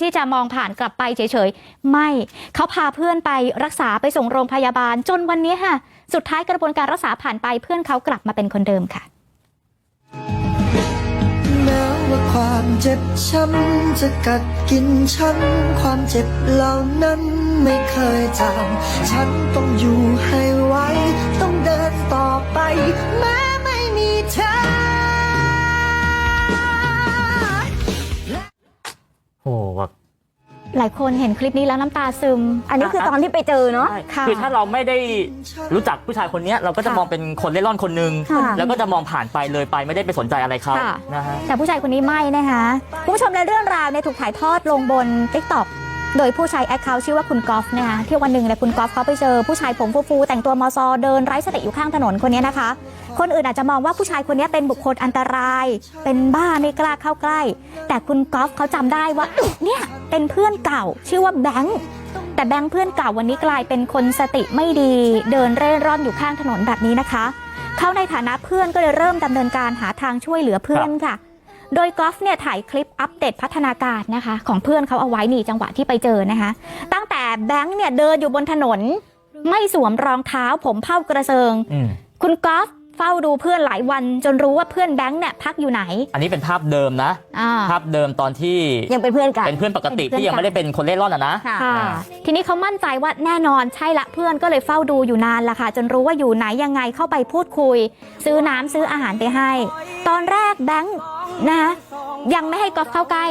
ที่จะมองผ่านกลับไปเฉยๆ ไม่ เขาพาเพื่อนไปรักษาไปส่งโรงพยาบาลจนวันนี้ค่ะ สุดท้ายกระบวนการรักษาผ่านไปเพื่อนเขากลับมาเป็นคนเดิมค่ะแม้ว่าความเจ็บช้ำจะกัดกินฉัน ความเจ็บเหล่านั้นไม่เคยจางฉันต้องอยู่ให้ไหวต้องเดินต่อไป แม้ไม่มีเธอ หลายคนเห็นคลิปนี้แล้วน้ำตาซึม อันนี้คือตอนที่ไปเจอเนาะ ค่ะคือถ้าเราไม่ได้รู้จักผู้ชายคนเนี้ยเราก็จะค่ะมองเป็นคนเล่ร่อนคนหนึง ค่ะ แล้วก็จะมองผ่านไปเลยไปไม่ได้ไปสนใจอะไรเขาค่ะ นะฮะ แต่ผู้ชายคนนี้ไม่นะคะคุณผู้ชมและเรื่องราวเนี่ยถูกถ่ายทอดลงบน t ิ k t o k โดยผู้ใช้แอคเคาท์ชื่อว่าคุณกอล์ฟนะคะที่วันหนึ่งเนี่ยคุณกอล์ฟเขาไปเจอผู้ชายผมฟูๆแต่งตัวมอซอเดินไร้สติอยู่ข้างถนนคนนี้นะคะ คนอื่นอาจจะมองว่าผู้ชายคนนี้เป็นบุคคลอันตราย เป็นบ้าไม่กล้าเข้าใกล้ แต่คุณกอล์ฟเขาจำได้ว่าเนี่ยเป็นเพื่อนเก่า ชื่อว่าแบงค์แต่แบงค์เพื่อนเก่าวันนี้กลายเป็นคนสติไม่ดี เดินเร่ร่อนอยู่ข้างถนนแบบนี้นะคะ เขาในฐานะเพื่อนก็เลยเริ่มดำเนินการหาทางช่วยเหลือเพื่อนค่ะ โดยกอล์ฟเนี่ยถ่ายคลิปอัปเดตพัฒนาการนะคะ ของเพื่อนเขาเอาไว้นี่จังหวะที่ไปเจอนะคะ ตั้งแต่แบงค์เนี่ยเดินอยู่บนถนน ไม่สวมรองเท้าผมเผ้ากระเซิงอืมคุณกอล์ฟ เฝ้าดูเพื่อนหลายวันจนรู้ว่าเพื่อนแบงค์เนี่ยพักอยู่ไหน อันนี้เป็นภาพเดิมนะ อ่า ภาพเดิมตอนที่ยังเป็นเพื่อนกันเป็นเพื่อนปกติเป็นเพื่อนที่ยังไม่ได้เป็นคนเล่ร่อนอะนะค่ะค่ะ อ่า ทีนี้เขามั่นใจว่าแน่นอนใช่ละเพื่อนก็เลยเฝ้าดูอยู่นานละค่ะ จนรู้ว่าอยู่ไหนยังไงเข้าไปพูดคุย ซื้อน้ำซื้ออาหารไปให้ ตอนแรกแบงค์นะคะยังไม่ให้กอล์ฟเข้าใกล้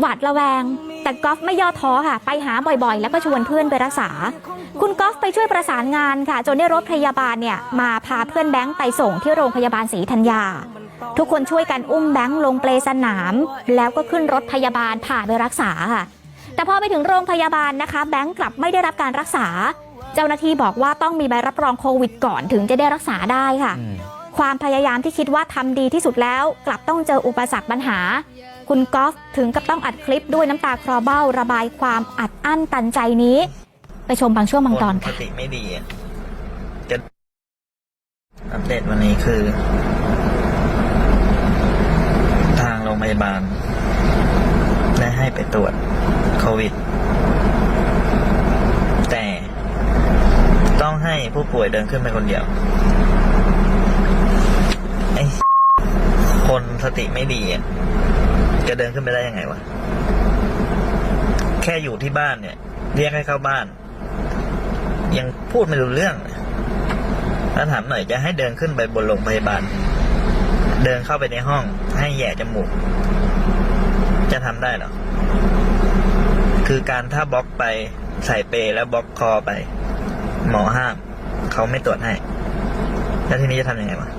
หวาดระแวง แต่กอล์ฟไม่ย่อท้อค่ะ ไปหาบ่อยๆ แล้วก็ชวนเพื่อนไปรักษา คุณกอล์ฟไปช่วยประสานงานค่ะ จนได้รถพยาบาลเนี่ยมาพาเพื่อนแบงค์ไปส่งที่โรงพยาบาลศรีธัญญา ทุกคนช่วยกันอุ้มแบงค์ลงเปลสนาม แล้วก็ขึ้นรถพยาบาลพาไปรักษาค่ะ แต่พอไปถึงโรงพยาบาลนะคะ แบงค์กลับไม่ได้รับการรักษา เจ้าหน้าที่บอกว่าต้องมีใบรับรองโควิดก่อนถึงจะได้รักษาได้ค่ะอืมความพยายามที่คิดว่าทำดีที่สุดแล้ว กลับต้องเจออุปสรรคปัญหาคุณกอล์ฟถึงกับต้องอัดคลิปด้วยน้ำตาคลอเบ้าระบายความอัดอั้นตันใจนี้ ไปชมบางช่วงบางตอนสค่ะติไม่ดีอะจะอัปเดตวันนี้คือ ทางโรงพยาบาล ได้ให้ไปตรวจโควิด แต่ต้องให้ผู้ป่วยเดินขึ้นไปคนเดียว ไอ้ คนสติไม่ดีอะจะเดินขึ้นไปได้ยังไงวะ แค่อยู่ที่บ้านเนี่ย เรียกให้เข้าบ้าน ยังพูดไม่รู้เรื่องถ้าถามหน่อยจะให้เดินขึ้นไปบนโรงพยาบาล เดินเข้าไปในห้อง ให้แย่จมูก จะทำได้หรอ คือการถ้าบล็อกไปใส่เปรย์แล้วบล็อกคอไป หมอห้าม เขาไม่ตรวจให้ แล้วทีนี้จะทำยังไงวะ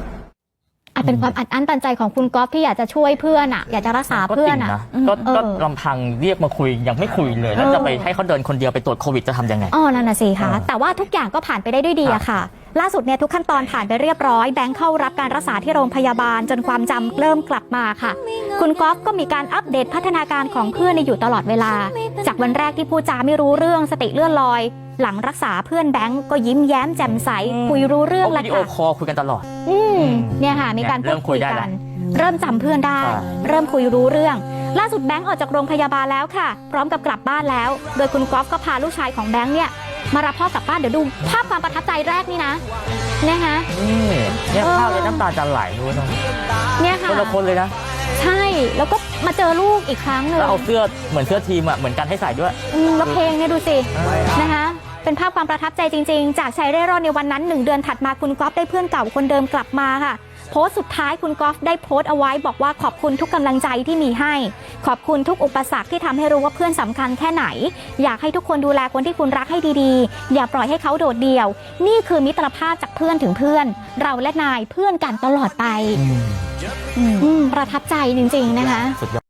อาจเป็นความอัดอั้นตันใจของคุณกอล์ฟที่อยากจะช่วยเพื่อนอะอยากจะรักษาก็เพื่จอรินงอะ นะอืมก็เอก็อลำพังเรียกมาคุยยังไม่คุยเลย แล้วเออจะไปให้เขาเดินคนเดียวไปตรวจโควิดจะทำยังไง อ๋อนั่นน่ะสิคะ อ่าแต่ว่าทุกอย่างก็ผ่านไปได้ด้วยดีอะค่ะ ล่าสุดเนี่ยทุกขั้นตอนผ่านไปเรียบร้อยแบงค์เข้ารับการรักษาที่โรงพยาบาลจนความจำเริ่มกลับมาค่ะ คุณก๊อฟก็มีการอัปเดตพัฒนาการของเพื่อนในอยู่ตลอดเวลา จากวันแรกที่พูดจาไม่รู้เรื่องสติเลื่อนลอย หลังรักษาเพื่อนแบงค์ก็ยิ้มแย้มแจ่มใส คุยรู้เรื่องเขาแหวิละดีโอค่ะคอลคุยกันตลอด อืมอืมเนี่ยค่ะมีการเนี่ยเริ่พูดมคุคุยยได้กัแล้วนเริ่มจำเพื่อนได้อ่าเริ่มคุยรู้เรื่องล่าสุดแบงค์ออกจากโรงพยาบาลแล้วค่ะ พร้อมกับกลับบ้านแล้ว โดยคุณก๊อฟก็พาลูกชายของแบงค์เนี่ย มารับพ่อกลับบ้านเดี๋ยวดูภาพความประทับใจแรกนี่นะนะคะนี่เนี่ยเออภาพเลยน้ำตาจะไหลด้วยนะเนี่ยค่ะคนละคนเลยนะ ใช่แล้วก็มาเจอลูกอีกครั้งหนึ่งแล้วเอาเสื้อเหมือนเสื้อทีมอะเหมือนกันให้ใส่ด้วยอืมแล้วเพลงเนี่ยดูสินะคะเป็นภาพความประทับใจจริง ๆ จากชายเร่ร่อนในวันนั้นหนึ่งเดือนถัดมาคุณก๊อฟได้เพื่อนเก่าคนเดิมกลับมาค่ะ โพสต์สุดท้ายคุณก๊อฟได้โพสต์เอาไว้บอกว่าขอบคุณทุกกำลังใจที่มีให้ ขอบคุณทุกอุปสรรคที่ทำให้รู้ว่าเพื่อนสำคัญแค่ไหน อยากให้ทุกคนดูแลคนที่คุณรักให้ดีๆ อย่าปล่อยให้เขาโดดเดี่ยว นี่คือมิตรภาพจากเพื่อนถึงเพื่อน เราและนายเพื่อนกันตลอดไปอืมอืมประทับใจจริงๆนะคะ สุดยอด